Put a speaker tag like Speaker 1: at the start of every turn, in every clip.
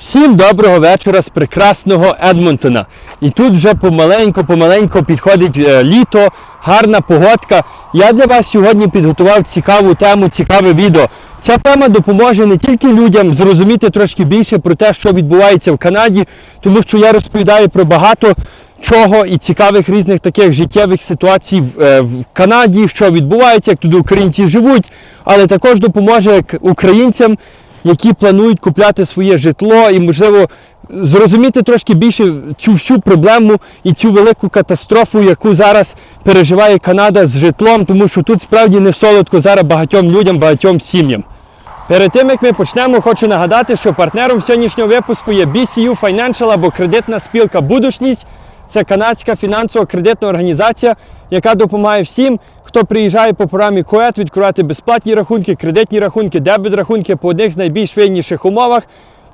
Speaker 1: Всім доброго вечора з прекрасного Едмонтона. І тут вже помаленько-помаленько підходить е, літо, гарна погодка. Я для вас сьогодні підготував цікаву тему, цікаве відео. Ця тема допоможе не тільки людям зрозуміти трошки більше про те, що відбувається в Канаді, тому що я розповідаю про багато чого і цікавих різних таких життєвих ситуацій в, е, в Канаді, що відбувається, як туди українці живуть, але також допоможе українцям які планують купляти своє житло і, можливо, зрозуміти трошки більше цю всю проблему і цю велику катастрофу, яку зараз переживає Канада з житлом, тому що тут справді не солодко зараз багатьом людям, багатьом сім'ям. Перед тим як ми почнемо, хочу нагадати, що партнером сьогоднішнього випуску є BCU Financial або кредитна спілка Будушність. Це канадська фінансово-кредитна організація, яка допомагає всім, хто приїжджає по програмі КОЕТ відкривати безплатні рахунки, кредитні рахунки, дебет рахунки по одних з найбільш вигідніших умовах.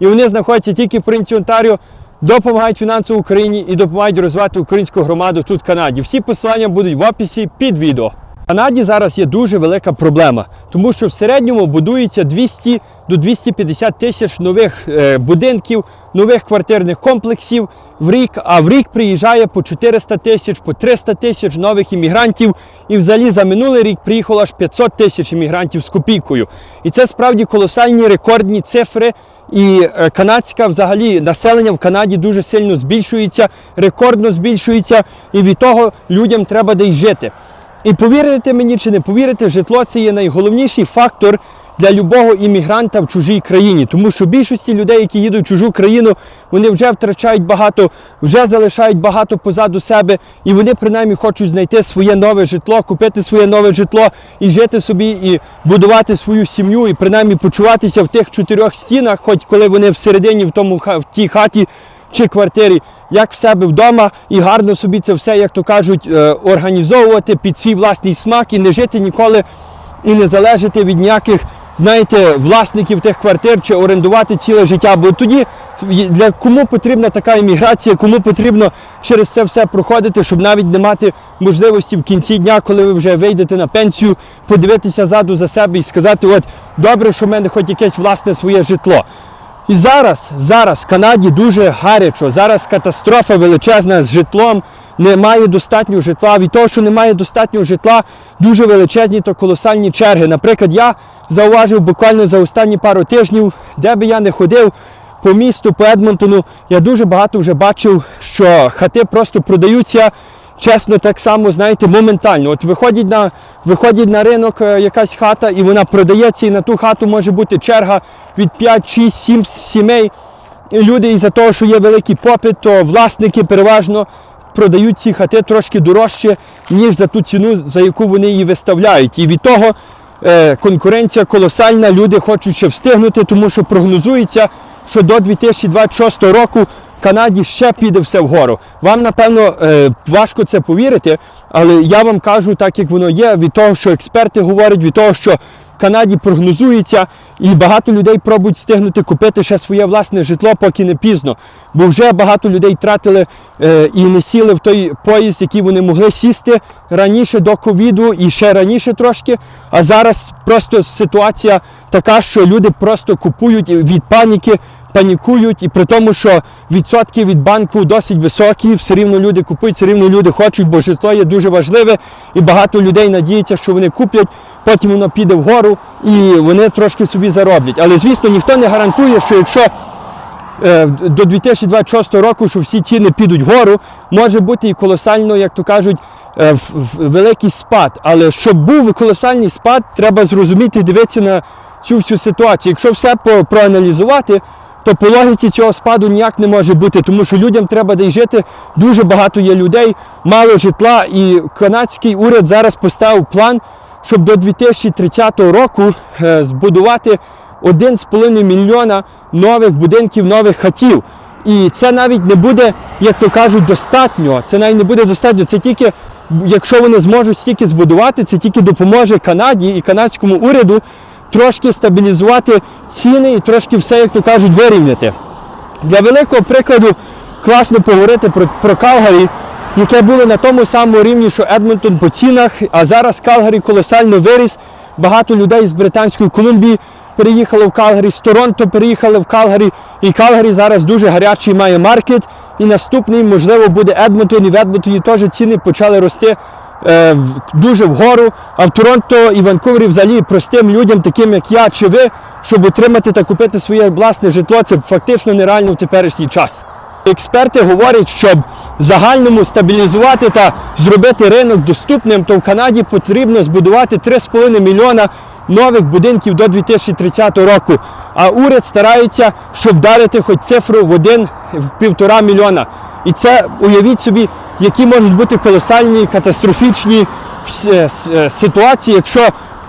Speaker 1: І вони знаходяться тільки в принці Онтаріо, допомагають фінансово Україні і допомагають розвивати українську громаду тут в Канаді. Всі посилання будуть в описі під відео. Канаді зараз є дуже велика проблема, тому що в середньому будується 200 до 250 тисяч нових е, будинків, нових квартирних комплексів в рік, а в рік приїжджає по 400 тисяч, по 300 тисяч нових іммігрантів. І взагалі за минулий рік приїхало аж 500 тисяч іммігрантів з копійкою. І це справді колосальні рекордні цифри. І е, канадська взагалі населення в Канаді дуже сильно збільшується, рекордно збільшується, і від того людям треба десь жити. І повірите мені чи не повірите, житло це є найголовніший фактор для любого іммігранта в чужій країні. Тому що більшості людей, які їдуть в чужу країну, вони вже втрачають багато, вже залишають багато позаду себе, і вони принаймні хочуть знайти своє нове житло, купити своє нове житло і жити собі, і будувати свою сім'ю, і принаймні почуватися в тих чотирьох стінах, хоч коли вони всередині в тому в тій хаті чи квартирі, як в себе вдома, і гарно собі це все, як то кажуть, е, організовувати під свій власний смак і не жити ніколи і не залежати від ніяких, знаєте, власників тих квартир чи орендувати ціле життя. Бо тоді для кому потрібна така імміграція, кому потрібно через це все проходити, щоб навіть не мати можливості в кінці дня, коли ви вже вийдете на пенсію, подивитися ззаду за себе і сказати, от добре, що в мене хоч якесь власне своє житло. І зараз, зараз в Канаді дуже гарячо. Зараз катастрофа величезна з житлом. Немає достатньо житла. Від того, що немає достатнього житла, дуже величезні та колосальні черги. Наприклад, я зауважив буквально за останні пару тижнів, де би я не ходив по місту, по Едмонтону, я дуже багато вже бачив, що хати просто продаються. Чесно, так само, знаєте, моментально. От виходить на, виходить на ринок е, якась хата, і вона продається, і на ту хату може бути черга від 5, 6, 7 сімей. І люди із-за того, що є великий попит, то власники переважно продають ці хати трошки дорожче, ніж за ту ціну, за яку вони її виставляють. І від того е, конкуренція колосальна, люди хочуть ще встигнути, тому що прогнозується, що до 2026 року Канаді ще піде все вгору. Вам, напевно, е, важко це повірити, але я вам кажу так, як воно є, від того, що експерти говорять, від того, що Канаді прогнозується, і багато людей пробують встигнути купити ще своє власне житло, поки не пізно. Бо вже багато людей тратили е, і не сіли в той поїзд, який вони могли сісти раніше до ковіду і ще раніше трошки. А зараз просто ситуація така, що люди просто купують від паніки. Панікують, і при тому, що відсотки від банку досить високі, все рівно люди купують, все рівно люди хочуть, бо житло є дуже важливе, і багато людей надіються, що вони куплять, потім воно піде вгору і вони трошки собі зароблять. Але звісно, ніхто не гарантує, що якщо е, до 2026 року, що всі ціни підуть вгору, може бути і колосально, як то кажуть, е, в- великий спад. Але щоб був колосальний спад, треба зрозуміти, дивитися на цю всю ситуацію. Якщо все проаналізувати, то по логіці цього спаду ніяк не може бути, тому що людям треба де жити. Дуже багато є людей, мало житла, і канадський уряд зараз поставив план, щоб до 2030 року е, збудувати 1,5 мільйона нових будинків, нових хатів. І це навіть не буде, як то кажуть, достатньо. Це навіть не буде достатньо. Це тільки, якщо вони зможуть стільки збудувати, це тільки допоможе Канаді і канадському уряду трошки стабілізувати ціни і трошки все, як то кажуть, вирівняти. Для великого прикладу класно поговорити про, про Калгарі, яке було на тому самому рівні, що Едмонтон по цінах, а зараз Калгарі колосально виріс. Багато людей з Британської Колумбії переїхало в Калгарі, з Торонто переїхали в Калгарі. І Калгарі зараз дуже гарячий має маркет. І наступний, можливо, буде Едмонтон. І в Едмонтоні теж ціни почали рости дуже вгору. А в Торонто і Ванкувері взагалі простим людям, таким як я чи ви, щоб отримати та купити своє власне житло, це фактично нереально в теперішній час. Експерти говорять, щоб загальному стабілізувати та зробити ринок доступним, то в Канаді потрібно збудувати 3,5 мільйона нових будинків до 2030 року. А уряд старається, щоб вдарити хоч цифру в один в півтора мільйона. І це уявіть собі, які можуть бути колосальні катастрофічні е, е, ситуації, якщо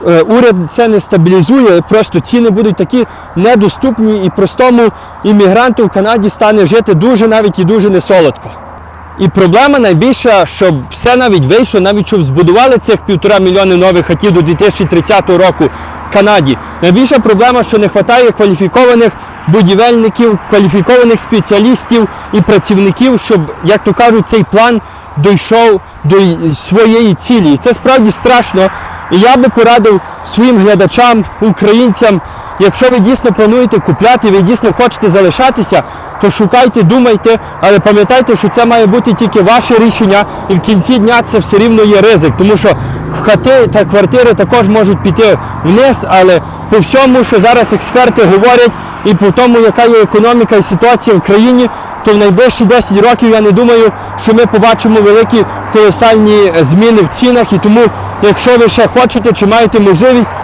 Speaker 1: е, уряд це не стабілізує, просто ціни будуть такі недоступні і простому іммігранту в Канаді стане жити дуже навіть і дуже несолодко. І проблема найбільша, щоб все навіть вийшло, навіть щоб збудували цих півтора мільйони нових хатів до 2030 року в Канаді. Найбільша проблема, що не вистачає кваліфікованих будівельників, кваліфікованих спеціалістів і працівників, щоб, як то кажуть, цей план дійшов до своєї цілі. І це справді страшно. І я би порадив своїм глядачам, українцям, якщо ви дійсно плануєте купляти, ви дійсно хочете залишатися, то шукайте, думайте, але пам'ятайте, що це має бути тільки ваше рішення, і в кінці дня це все рівно є ризик, тому що хати та квартири також можуть піти вниз, але по всьому, що зараз експерти говорять, і по тому, яка є економіка і ситуація в країні, то в найближчі 10 років я не думаю, що ми побачимо великі колосальні зміни в цінах. І тому, якщо ви ще хочете чи маєте можливість,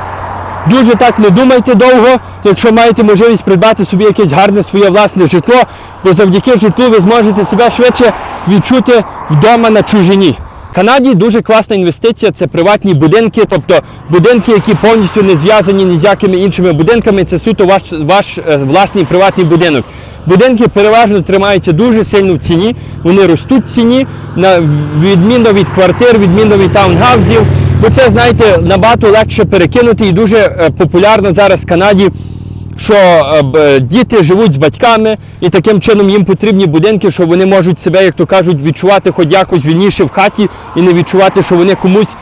Speaker 1: Дуже так не думайте довго, якщо маєте можливість придбати собі якесь гарне своє власне житло, бо завдяки житлу ви зможете себе швидше відчути вдома на чужині. В Канаді дуже класна інвестиція це приватні будинки, тобто будинки, які повністю не зв'язані ні з якими іншими будинками. Це суто ваш, ваш е, власний приватний будинок. Будинки переважно тримаються дуже сильно в ціні, вони ростуть в ціні, на відмінно від квартир, відмінно від таунгаузів. Бо це, знаєте, набагато легше перекинути і дуже е, популярно зараз в Канаді, що е, діти живуть з батьками, і таким чином їм потрібні будинки, що вони можуть себе, як то кажуть, відчувати хоч якось вільніше в хаті і не відчувати, що вони комусь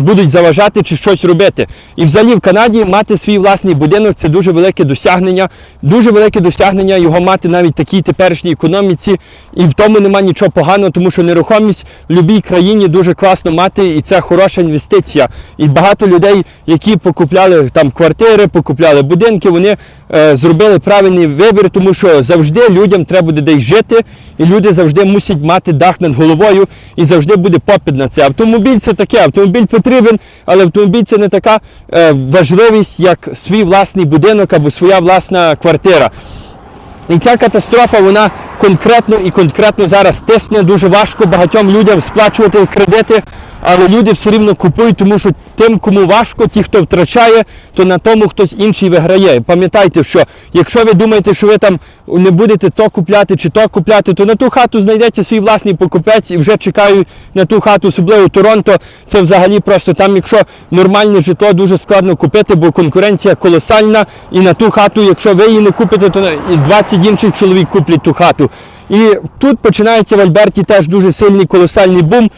Speaker 1: будуть заважати чи щось робити. І взагалі в Канаді мати свій власний будинок це дуже велике досягнення. Дуже велике досягнення його мати навіть такій теперішній економіці. І в тому нема нічого поганого, тому що нерухомість в будь-якій країні дуже класно мати, і це хороша інвестиція. І багато людей, які покупляли там квартири, покупляли будинки, вони е, зробили правильний вибір, тому що завжди людям треба буде десь жити, і люди завжди мусять мати дах над головою, і завжди буде попит на це. Автомобіль це таке, автомобіль потрібен, але автомобіль це не така е, важливість, як свій власний будинок або своя власна квартира. І ця катастрофа, вона конкретно і конкретно зараз тисне дуже важко багатьом людям сплачувати кредити, але люди все рівно купують, тому що тим, кому важко, ті, хто втрачає, то на тому хтось інший виграє. Пам'ятайте, що якщо ви думаєте, що ви там не будете то купляти чи то купляти, то на ту хату знайдеться свій власний покупець і вже чекають на ту хату, особливо Торонто. Це взагалі просто там, якщо нормальне житло дуже складно купити, бо конкуренція колосальна. І на ту хату, якщо ви її не купите, то і 20 інших чоловік куплять ту хату. І тут починається в Альберті теж дуже сильний колосальний бум.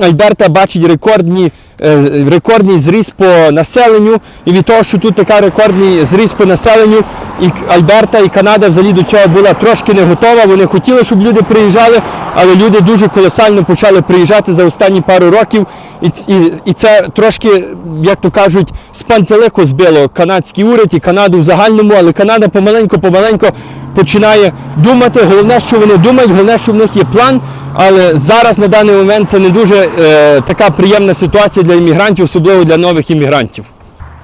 Speaker 1: Альберта бачить рекордні, е, рекордний зріст по населенню, і від того, що тут така рекордний зріст по населенню, і Альберта і Канада взагалі до цього була трошки не готова. Вони хотіли, щоб люди приїжджали, але люди дуже колосально почали приїжджати за останні пару років. І, і, і це трошки, як то кажуть, з пантелику збило канадський уряд і Канаду в загальному, але Канада помаленько-помаленько починає думати. Головне, що вони думають, головне, що в них є план. Але зараз на даний момент це не дуже е, така приємна ситуація для іммігрантів, особливо для нових іммігрантів.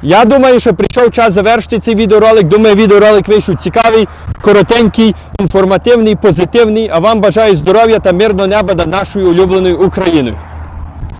Speaker 1: Я думаю, що прийшов час завершити цей відеоролик. Думаю, відеоролик вийшов цікавий, коротенький, інформативний, позитивний. А вам бажаю здоров'я та мирного неба над нашою улюбленою Україною.